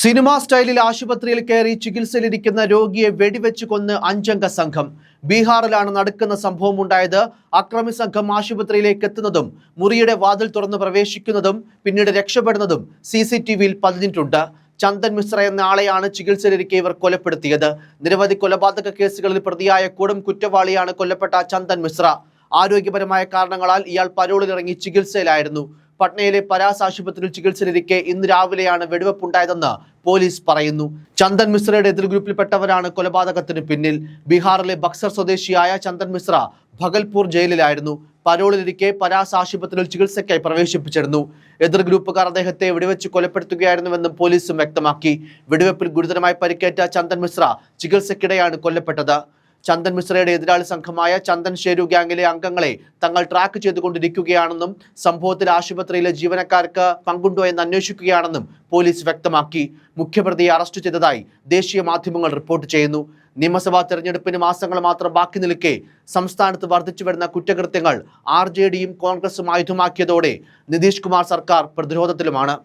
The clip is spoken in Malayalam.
സിനിമാ സ്റ്റൈലിൽ ആശുപത്രിയിൽ കയറി ചികിത്സയിലിരിക്കുന്ന രോഗിയെ വെടിവെച്ച് കൊന്ന് അഞ്ചംഗ സംഘം. ബീഹാറിലാണ് നടക്കുന്ന സംഭവം ഉണ്ടായത് അക്രമി സംഘം ആശുപത്രിയിലേക്ക് എത്തുന്നതും മുറിയുടെ വാതിൽ തുറന്ന് പ്രവേശിക്കുന്നതും പിന്നീട് രക്ഷപ്പെടുന്നതും സി സി ടി വിയിൽ പതിഞ്ഞിട്ടുണ്ട്. ചന്ദൻ മിശ്ര എന്ന ആളെയാണ് ചികിത്സയിലിരിക്കെ ഇവർ കൊലപ്പെടുത്തിയത്. നിരവധി കൊലപാതക കേസുകളിൽ പ്രതിയായ കൊടും കുറ്റവാളിയാണ് കൊല്ലപ്പെട്ട ചന്ദൻ മിശ്ര. ആരോഗ്യപരമായ കാരണങ്ങളാൽ ഇയാൾ പരോളിലിറങ്ങി ചികിത്സയിലായിരുന്നു. പട്നയിലെ പരാസ് ആശുപത്രിയിൽ ചികിത്സയിലിരിക്കെ ഇന്ന് രാവിലെയാണ് വെടിവെപ്പുണ്ടായതെന്ന് പോലീസ് പറയുന്നു. ചന്ദൻ മിശ്രയുടെ എതിർ ഗ്രൂപ്പിൽപ്പെട്ടവരാണ് കൊലപാതകത്തിന് പിന്നിൽ. ബീഹാറിലെ ബക്സർ സ്വദേശിയായ ചന്ദൻ മിശ്ര ഭഗൽപൂർ ജയിലിലായിരുന്നു. പരോളിലിരിക്കെ പരാസ് ആശുപത്രിയിൽ ചികിത്സയ്ക്കായി പ്രവേശിപ്പിച്ചിരുന്നു. എതിർ ഗ്രൂപ്പുകാർ അദ്ദേഹത്തെ വെടിവെച്ച് കൊലപ്പെടുത്തുകയായിരുന്നുവെന്നും പോലീസും വ്യക്തമാക്കി. വെടിവെപ്പിൽ ഗുരുതരമായി പരിക്കേറ്റ ചന്ദൻ മിശ്ര ചികിത്സയ്ക്കിടെയാണ് കൊല്ലപ്പെട്ടത്. ചന്ദൻ മിശ്രയുടെ എതിരാളി സംഘമായ ചന്ദൻ ഷേരു ഗ്യാങ്ങിലെ അംഗങ്ങളെ തങ്ങൾ ട്രാക്ക് ചെയ്തുകൊണ്ടിരിക്കുകയാണെന്നും സംഭവത്തിൽ ആശുപത്രിയിലെ ജീവനക്കാർക്ക് പങ്കുണ്ടോ എന്ന് അന്വേഷിക്കുകയാണെന്നും പോലീസ് വ്യക്തമാക്കി. മുഖ്യപ്രതിയെ അറസ്റ്റ് ചെയ്തതായി ദേശീയ മാധ്യമങ്ങൾ റിപ്പോർട്ട് ചെയ്യുന്നു. നിയമസഭാ തെരഞ്ഞെടുപ്പിന് മാസങ്ങൾ മാത്രം ബാക്കി നിൽക്കെ സംസ്ഥാനത്ത് വർദ്ധിച്ചു വരുന്ന കുറ്റകൃത്യങ്ങൾ ആർ കോൺഗ്രസും ആയുധമാക്കിയതോടെ നിതീഷ് കുമാർ സർക്കാർ പ്രതിരോധത്തിലുമാണ്.